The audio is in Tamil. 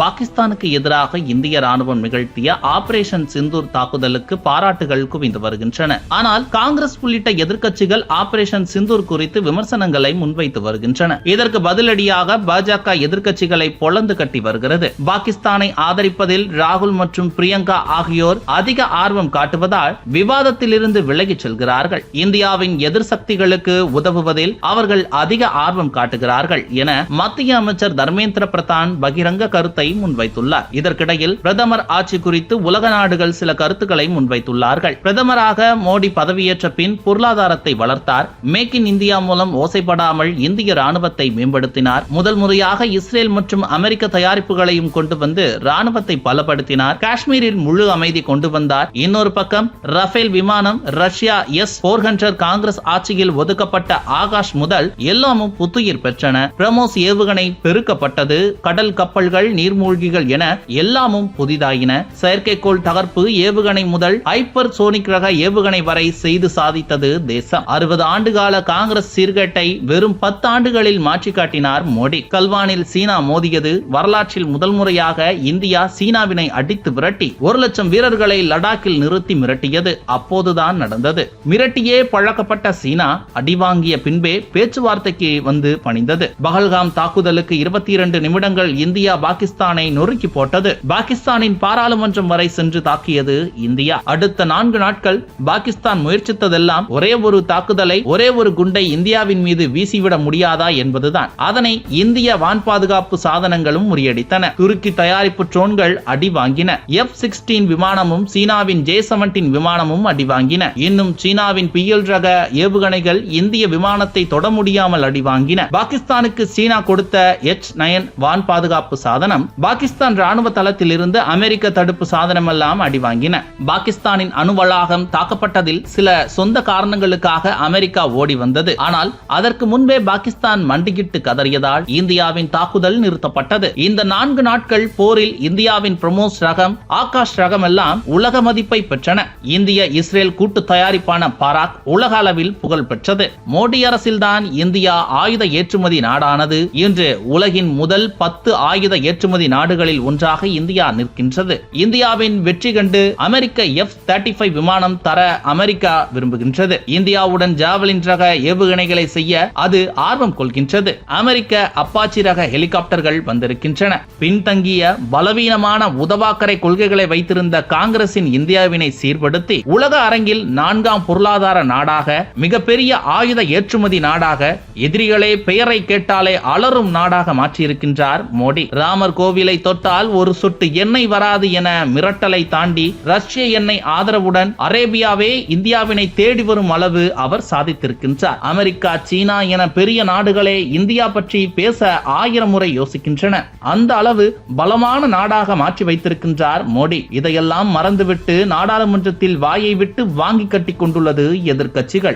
பாகிஸ்தானுக்கு எதிராக இந்திய ராணுவம் நிகழ்த்திய ஆபரேஷன் சிந்தூர் தாக்குதலுக்கு பாராட்டுகள் குவிந்து வருகின்றன. ஆனால் காங்கிரஸ் உள்ளிட்ட எதிர்க்கட்சிகள் ஆபரேஷன் சிந்தூர் குறித்து விமர்சனங்களை முன்வைத்து வருகின்றன. இதற்கு பதிலடியாக பாஜக எதிர்க்கட்சிகளை பொளந்து கட்டி வருகிறது. பாகிஸ்தானை ஆதரிப்பதில் ராகுல் மற்றும் பிரியங்கா ஆகியோர் அதிக ஆர்வம் காட்டுவதால் விவாதத்திலிருந்து விலகிச் செல்கிறார்கள். இந்தியாவின் எதிர் சக்திகளுக்கு உதவுவதில் அவர்கள் அதிக ஆர்வம் காட்டுகிறார்கள் என மத்திய அமைச்சர் தர்மேந்திர பிரதான் பகிரங்க கருத்தை கருத்தை முன்வைத்துள்ளார். இதற்கிடையில் பிரதமர் ஆட்சி குறித்து உலக நாடுகள் சில கருத்துக்களை முன்வைத்துள்ளார்கள். பிரதமராக மோடி பதவியேற்ற பின் பொருளாதாரத்தை வளர்த்தார். மேக் இன் இந்தியா மூலம் ஓசைப்படாமல் இந்திய ராணுவத்தை மேம்படுத்தினார். முதல் முறையாக இஸ்ரேல் மற்றும் அமெரிக்க தயாரிப்புகளையும் கொண்டு வந்து ராணுவத்தை பலப்படுத்தினார். காஷ்மீரில் முழு அமைதி கொண்டு வந்தார். இன்னொரு பக்கம் ரஃபேல் விமானம் Russia S four hundred Congress ஆட்சியில் ஒதுக்கப்பட்ட ஆகாஷ் முதல் எல்லாமும் புத்துயிர் பெற்றன. பிரமோஸ் ஏவுகணை பெருக்கப்பட்டது. கடல் கப்பல்கள் நீர் நீர்மூழ்கிகள் என எல்லாமும் புதிதாயின. செயற்கைக்கோள் தகர்ப்பு ஏவுகணை முதல் ஹைப்பர் சோனிக் ரக ஏவுகணை வரை செய்து சாதித்தது தேசம். அறுபது ஆண்டுகால காங்கிரஸ் சீர்கேட்டை வெறும் பத்து ஆண்டுகளில் மாற்றி காட்டினார் மோடி. கல்வானில் சீனா மோதியது வரலாற்றில் முதல் முறையாக இந்தியா சீனாவினை அடித்து விரட்டி ஒரு லட்சம் வீரர்களை லடாக்கில் நிறுத்தி மிரட்டியது. அப்போதுதான் நடந்தது. மிரட்டியே பழக்கப்பட்ட சீனா அடிவாங்கிய பின்பே பேச்சுவார்த்தைக்கு வந்து பணிந்தது. பகல்காம் தாக்குதலுக்கு இருபத்தி இரண்டு நிமிடங்கள் இந்தியா பாகிஸ்தான் நொறுக்கி போட்டது. பாகிஸ்தானின் பாராளுமன்றம் வரை சென்று தாக்கியது இந்தியா. அடுத்த நான்கு நாட்கள் பாகிஸ்தான் முயற்சித்ததெல்லாம் ஒரே ஒரு தாக்குதலை ஒரே ஒரு குண்டை இந்தியாவின் மீது வீசிவிட முடியாதா என்பதுதான். அதனை இந்திய வான் பாதுகாப்பு சாதனங்களும் முறியடித்தன. துருக்கி தயாரிப்பு ட்ரோன்கள் அடி வாங்கின. எஃப் சிக்ஸ்டீன் விமானமும் சீனாவின் ஜே செவன்டீன் விமானமும் அடி வாங்கின. இன்னும் சீனாவின் பிஎல் ரக ஏவுகணைகள் இந்திய விமானத்தை தொட முடியாமல் அடி வாங்கின. பாகிஸ்தானுக்கு சீனா கொடுத்த எச் நயன் வான் பாதுகாப்பு சாதனம் பாகிஸ்தான் ராணுவ தளத்திலிருந்து அமெரிக்க தடுப்பு சாதனமெல்லாம் அடிவாங்கின. பாகிஸ்தானின் அணு வளாகம் தாக்கப்பட்டதில் சில சொந்த காரணங்களுக்காக அமெரிக்கா ஓடி வந்தது. ஆனால் அதற்கு முன்பே பாகிஸ்தான் மண்டியிட்டு கதறியதால் இந்தியாவின் தாக்குதல் நிறுத்தப்பட்டது. இந்த நான்கு நாட்கள் போரில் இந்தியாவின் பிரமோஸ் ரகம் ஆகாஷ் ரகம் எல்லாம் உலக மதிப்பை பெற்றன. இந்திய இஸ்ரேல் கூட்டு தயாரிப்பான பாராக் உலக அளவில் புகழ் பெற்றது. மோடி அரசில்தான் இந்தியா ஆயுத ஏற்றுமதி நாடானது. இன்று உலகின் முதல் பத்து ஆயுத ஏற்றுமதி நாடுகளில் ஒன்றாக இந்தியா நிற்கின்றது. இந்தியாவின் வெற்றி கண்டு அமெரிக்க எஃப் தேர்ட்டி ஃபைவ் விமானம் தர அமெரிக்கா விரும்புகின்றது. இந்தியாவுடன் ஜாவலின் ரக ஏவுகணைகளை செய்ய அது ஆர்வம் கொள்கின்றது. அமெரிக்க அப்பாச்சி ரக ஹெலிகாப்டர்கள் வந்திருக்கின்றன. பின்தங்கிய பலவீனமான உதவாக்கரை கொள்கைகளை வைத்திருந்த காங்கிரசின் இந்தியாவினை சீர்படுத்தி உலக அரங்கில் நான்காம் பொருளாதார நாடாக மிகப்பெரிய ஆயுத ஏற்றுமதி நாடாக எதிரிகளே பெயரை கேட்டாலே அலரும் நாடாக மாற்றியிருக்கின்றார் மோடி. ராமர் கோவிலை தொட்டால் ஒரு சொட்டு எண்ணெய் வராது என மிரட்டலை தாண்டி ரஷ்ய எண்ணெய் ஆதரவுடன் அரேபியாவே இந்தியாவினை தேடி வரும் அளவு அவர் சாதித்திருக்கின்றார். அமெரிக்கா சீனா என பெரிய நாடுகளே இந்தியா பற்றி பேச ஆயிரம் முறை யோசிக்கின்றன. அந்த அளவு பலமான நாடாக மாற்றி வைத்திருக்கின்றார் மோடி. இதையெல்லாம் மறந்துவிட்டு நாடாளுமன்றத்தில் வாயை விட்டு வாங்கி கட்டி கொண்டுள்ளது எதிர்க்கட்சிகள்.